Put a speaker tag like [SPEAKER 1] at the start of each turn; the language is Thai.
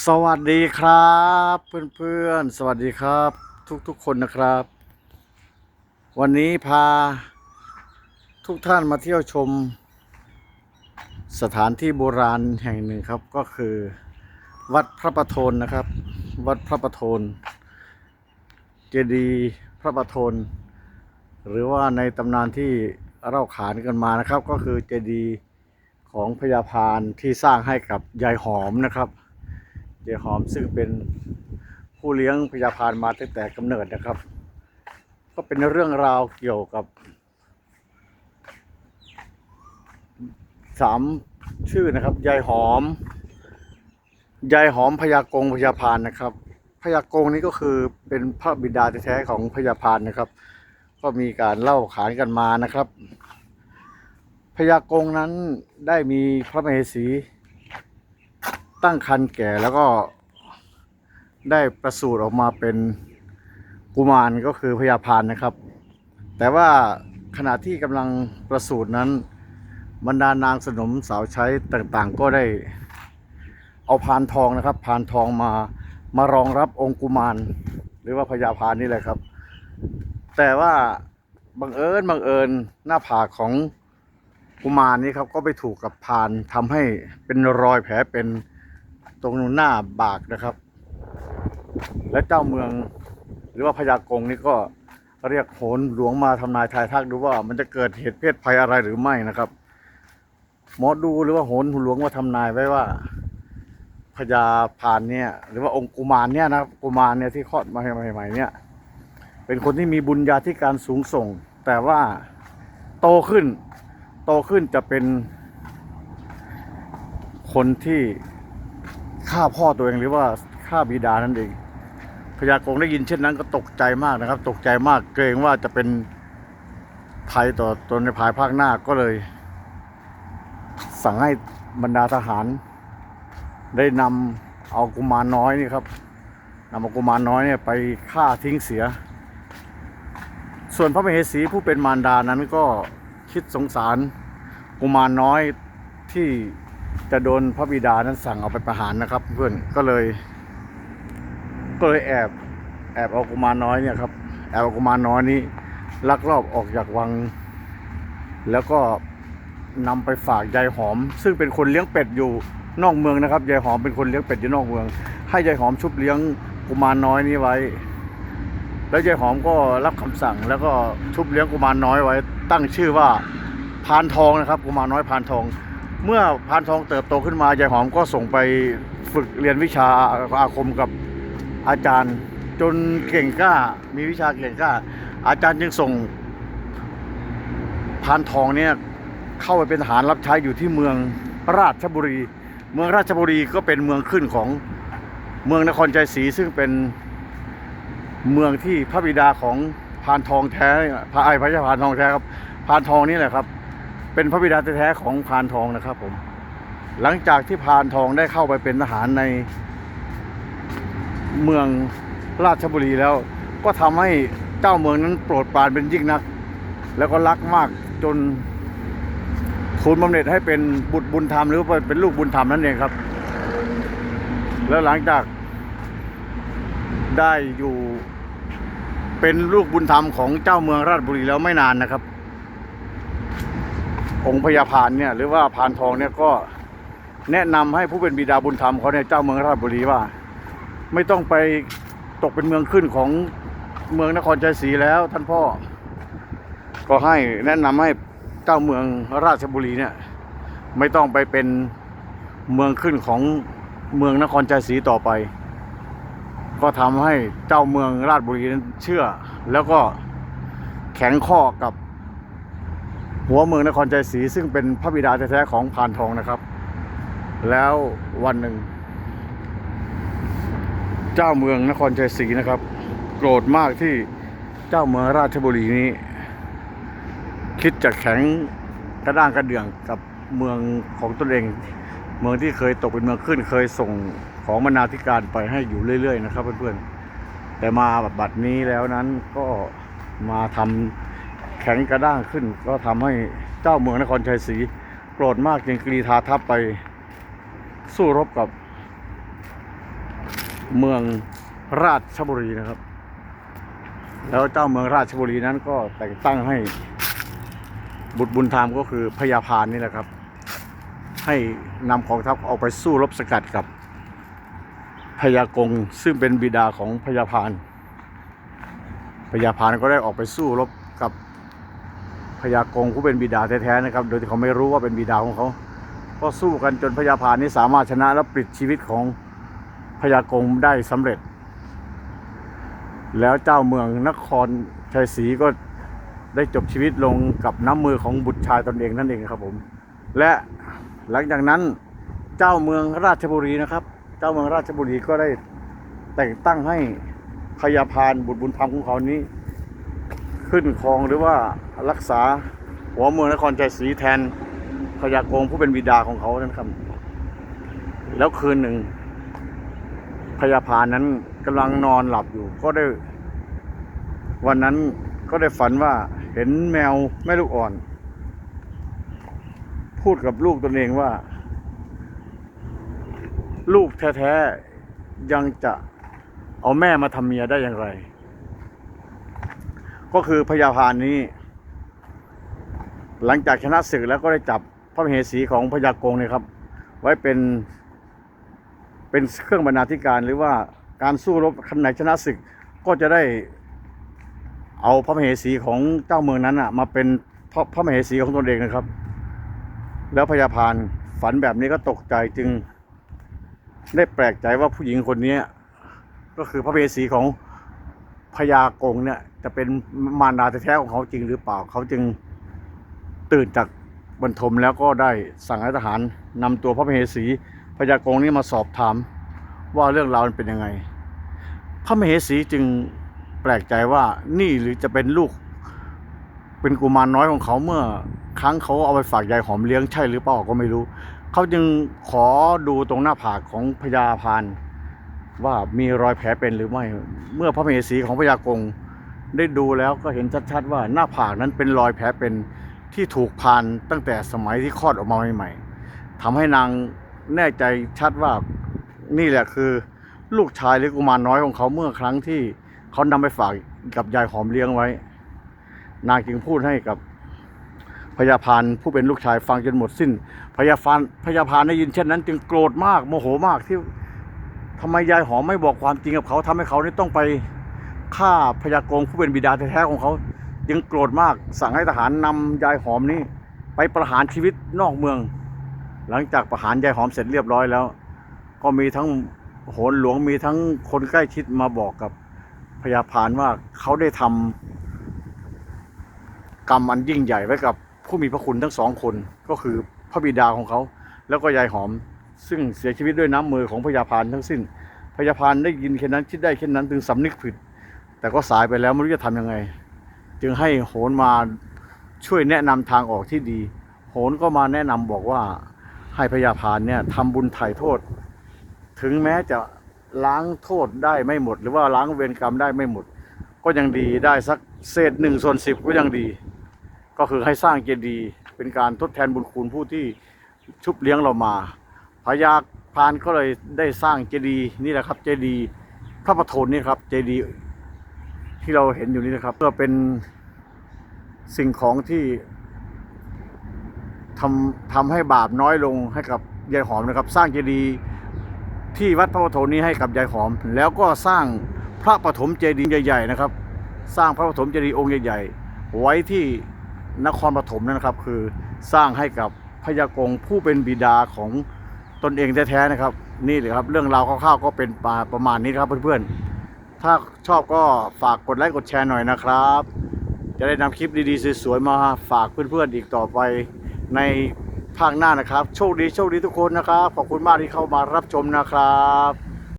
[SPEAKER 1] สวัสดีครับ เพื่อนๆ สวัสดีครับ ทุกๆคนนะครับ วันนี้พา ทุกท่านมาเที่ยวชม สถานที่โบราณแห่งหนึ่งครับก็คือ วัดพระประโทนนะครับ วัดพระประโทน เจดีย์พระประโทน หรือว่าในตำนานที่เล่าขานกันมานะครับ ก็คือเจดีย์ของพญาพานที่สร้างให้กับยายหอมนะครับ เจหอมซึ่งเป็นผู้เลี้ยงพญาพานมาตั้งแต่กำเนิดนะครับ ก็เป็นเรื่องราวเกี่ยวกับสามชื่อนะครับยายหอมยายหอมพญากงพญาพานนะครับพญากงนี้ก็คือเป็นพระบิดาแท้ๆของพญาพานนะครับ ก็มีการเล่าขานกันมานะครับพญากงนั้นได้มีพระมเหสี ตั้งครรภ์แก่แล้วก็ได้ประสูติออกมาเป็นกุมารก็คือพญาพานนะครับ แต่ว่าขณะที่กำลังประสูตินั้นบรรดานางสนมสาวใช้ต่างๆ ก็ได้เอาพานทองนะครับพานทองมามารองรับองค์กุมาร หรือว่าพญาพานนี่แหละครับ แต่ว่าบังเอิญบังเอิญหน้าผากของกุมารนี้ครับก็ไปถูกกับพานทำให้เป็นรอยแผลเป็น ตรงหน้าบากนะครับ และเจ้าเมือง หรือว่าพญากงนี่ก็เรียกโหนหลวงมาทำนายทายทักดูว่ามันจะเกิดเหตุเพศภัยอะไรหรือไม่นะครับหมอดูหรือว่าโหนหลวงมาทำนายไว้ว่าพญาพานเนี่ย หรือว่าองค์กุมารเนี่ยนะกุมารเนี่ยที่คลอดมาใหม่ๆเนี่ย เป็นคนที่มีบุญญาธิการสูงส่ง แต่ว่าโตขึ้น โตขึ้นจะเป็นคนที่ ฆ่าพ่อตัวเองหรือว่าฆ่าบิดานั่นเองพญากงได้ยินเช่นนั้นก็ตกใจมากนะครับ ตกใจมากเกรงว่าจะเป็นภัยต่อตนในภายภาคหน้าก็เลย สั่งให้บรรดาทหาร ได้นำเอากุมารน้อยนี่ครับนำเอากุมารน้อยเนี่ยไปฆ่าทิ้งเสีย ส่วนพระมเหสีผู้เป็นมารดานั้นก็คิดสงสารกุมารน้อยที่ จะโดนพระบิดานั้นสั่งเอาไปประหารนะครับ เพื่อนก็เลย ก็เลยแอบ แอบเอากุมารน้อยเนี่ยครับ แอบเอากุมารน้อยนี้ลักลอบออกจากวัง แล้วก็นำไปฝากยายหอม ซึ่งเป็นคนเลี้ยงเป็ดอยู่นอกเมืองนะครับยายหอมเป็นคนเลี้ยงเป็ดอยู่นอกเมือง ให้ยายหอมชุบเลี้ยงกุมารน้อยนี้ไว้ แล้วยายหอมก็รับคำสั่ง แล้วก็ชุบเลี้ยงกุมารน้อยไว้ ตั้งชื่อว่าพานทองนะครับกุมารน้อยพานทอง เมื่อพานทองเติบโตขึ้นมายายหอมก็ส่งไปฝึกเรียนวิชาอาคมกับอาจารย์ จนเก่งกล้า มีวิชาเก่งกล้า อาจารย์จึงส่งพานทองเนี่ยเข้าไปเป็นทหารรับใช้อยู่ที่เมืองราชบุรี เมืองราชบุรีก็เป็นเมืองขึ้นของเมืองนครใจศรีซึ่งเป็นเมืองที่พระบิดาของพานทองแท้พระไอพระเจ้าพานทองแท้ครับพานทองนี่แหละครับ เป็นพระบิดาแท้ๆของพานทองนะครับผม หลังจากที่พานทองได้เข้าไปเป็นทหารในเมืองราชบุรีแล้ว ก็ทำให้เจ้าเมืองนั้นโปรดปรานเป็นยิ่งนัก แล้วก็รักมากจนทูลบำเหน็จให้เป็นบุตรบุญธรรมหรือว่าเป็นลูกบุญธรรมนั่นเองครับ แล้วหลังจากได้อยู่เป็นลูกบุญธรรมของเจ้าเมืองราชบุรีแล้วไม่นานนะครับ องค์พญาพานเนี่ยหรือว่าพานทองเนี่ยก็แนะนำให้ผู้เป็นบิดาบุญธรรมเขาเนี่ยเจ้าเมืองราชบุรีว่า ไม่ต้องไปตกเป็นเมืองขึ้นของเมืองนครชัยศรีแล้วท่านพ่อ ก็ให้แนะนำให้เจ้าเมืองราชบุรีเนี่ย ไม่ต้องไปเป็นเมืองขึ้นของเมืองนครชัยศรีต่อไป ก็ทำให้เจ้าเมืองราชบุรีนั้นเชื่อ แล้วก็แข็งข้อกับ หัวเมืองนครใจศรีซึ่งเป็นพระบิดาแท้ๆของพานทองนะครับ แล้ววันหนึ่ง เจ้าเมืองนครชัยศรีนะครับ โกรธมากที่เจ้าเมืองราชบุรีนี้ คิดจะแข็งกระด้างกระเดื่องกับเมืองของตนเอง เมืองที่เคยตกเป็นเมืองขึ้น เคยส่งของบรรณาธิการไปให้อยู่เรื่อย ๆ นะครับเพื่อนๆแต่มาบัดนี้แล้วนั้นก็มาทำ แข็งกระด้างขึ้น ก็ทำให้เจ้าเมืองนครชัยศรีโกรธมากจึงกรีธาทัพไปสู้รบกับ เมืองราชบุรีนะครับ แล้วเจ้าเมืองราชบุรีนั้นก็แต่งตั้งให้บุตรบุญธรรมก็คือพญาพานนี่แหละครับ ให้นำกองทัพออกไปสู้รบสกัดกับพญากงซึ่งเป็นบิดาของพญาพานพญาพานก็ได้ออกไปสู้รบกับ พญากงผู้เป็นบิดาแท้ๆนะครับ โดยที่เขาไม่รู้ว่าเป็นบิดาของเขา ก็สู้กันจนพญาพานนี้สามารถชนะและปลิดชีวิตของพญากงได้สำเร็จ แล้วเจ้าเมืองนครชัยศรีก็ได้จบชีวิตลงกับน้ำมือของบุตรชายตนเองนั่นเองครับผม และหลังจากนั้นเจ้าเมืองราชบุรีนะครับ เจ้าเมืองราชบุรีก็ได้แต่งตั้งให้พญาพานบุตรบุญธรรมของเขานี้ ขึ้นครองหรือว่า รักษาหัวเมืองนครชัยศรีแทนพญากงผู้เป็นบิดาของเขานั่นครับ แล้วคืนหนึ่งพญาพานนั้นกำลังนอนหลับอยู่ ก็ได้ วันนั้นก็ได้ฝันว่าเห็นแมวแม่ลูกอ่อน พูดกับลูกตนเองว่า ลูกแท้ๆยังจะเอาแม่มาทำเมียได้อย่างไร ก็คือพญาพานนี้ หลังจากชนะศึกแล้วก็ได้จับพระมเหสีของพญากงเนี่ยครับ ไว้เป็นเป็นเครื่องบรรณาธิการหรือว่าการสู้รบคันไหนชนะศึกก็จะได้เอาพระมเหสีของเจ้าเมืองนั้นอะมาเป็นพระพระมเหสีของตนเองนะครับ แล้วพญาพานฝันแบบนี้ก็ตกใจจึง ได้แปลกใจว่าผู้หญิงคนนี้ก็คือพระมเหสีของพญากงเนี่ยจะเป็นมารดาแท้ๆของเขาจริงหรือเปล่าเขาจึง ตื่นจากบรรทมแล้วก็ได้สั่งให้ทหารนำตัวพระมเหสีพญากงนี้มาสอบถามว่าเรื่องราวมันเป็นยังไง พระมเหสีจึงแปลกใจว่านี่หรือจะเป็นลูก เป็นกุมารน้อยของเขาเมื่อครั้งเขาเอาไปฝากยายหอมเลี้ยงใช่หรือเปล่าก็ไม่รู้ เขาจึงขอดูตรงหน้าผากของพญาพานว่ามีรอยแผลเป็นหรือไม่ เมื่อพระมเหสีของพญากงได้ดูแล้วก็เห็นชัดๆว่าหน้าผากนั้นเป็นรอยแผลเป็น ที่ถูกพานตั้งแต่สมัยที่คลอดออกมาใหม่ๆทำให้นางแน่ใจชัดว่านี่แหละคือ ลูกชายหรือกุมารน้อยของเขาเมื่อครั้งที่เขานำไปฝากกับยายหอมเลี้ยงไว้ นางจึงพูดให้กับพญาพานผู้เป็นลูกชายฟังจนหมดสิ้นพญาพานพญาพานได้ยินเช่นนั้น จึงโกรธมากโมโหมากที่ทำไมยายหอมไม่บอกความจริงกับเขาทำให้เขานี่ต้องไปฆ่าพญากงผู้เป็นบิดาแท้ๆของเขา จึงโกรธมากสั่งให้ทหารนำยายหอมนี้ไปประหารชีวิตนอกเมือง หลังจากประหารยายหอมเสร็จเรียบร้อยแล้ว ก็มีทั้งโหนหลวงมีทั้งคนใกล้ชิดมาบอกกับพญาพานว่าเขาได้ทำกรรมอันยิ่งใหญ่ไว้กับผู้มีพระคุณทั้งสองคนก็คือพระบิดาของเขา แล้วก็ยายหอม ซึ่งเสียชีวิตด้วยน้ำมือของพญาพานทั้งสิ้นพญาพานได้ยินแค่นั้นคิดได้แค่นั้นถึงสำนึกผิด แต่ก็สายไปแล้วไม่รู้จะทำยังไง จึงให้โหนมาช่วยแนะนำทางออกที่ดี โหนก็มาแนะนำบอกว่าให้พญาพานเนี่ยทำบุญไถ่โทษ ถึงแม้จะล้างโทษได้ไม่หมด หรือว่าล้างเวรกรรมได้ไม่หมด ก็ยังดีได้สักเศษหนึ่งส่วนสิบก็ยังดี ก็คือให้สร้างเจดีย์เป็นการทดแทนบุญคุณผู้ที่ชุบเลี้ยงเรามาพญาพานก็เลยได้สร้างเจดีย์นี่แหละครับ เจดีย์พระประทนนี่ครับ เจดีย์ที่เราเห็นอยู่นี่นะครับ เพื่อเป็น สิ่งของที่ทำทำให้บาปน้อยลงให้กับยายหอมนะครับ สร้างเจดีย์ที่วัดพระปฐมนี้ให้กับยายหอม แล้วก็สร้างพระปฐมเจดีย์ใหญ่ ๆ นะครับ สร้างพระปฐมเจดีย์องค์ใหญ่ ๆ ไว้ที่นครปฐมนั่นนะครับ คือสร้างให้กับพญากงผู้เป็นบิดาของตนเองแท้ๆนะครับ นี่เลยครับ เรื่องราวคร่าวๆก็เป็นประประมาณนี้ครับเพื่อนๆถ้าชอบก็ฝากกดไลค์กดแชร์หน่อยนะครับ จะได้นำคลิปดีๆสวยๆมาฝากเพื่อนๆอีกต่อไปในภาคหน้านะครับ โชคดีโชคดีทุกคนนะครับ ขอบคุณมากที่เข้ามารับชมนะครับ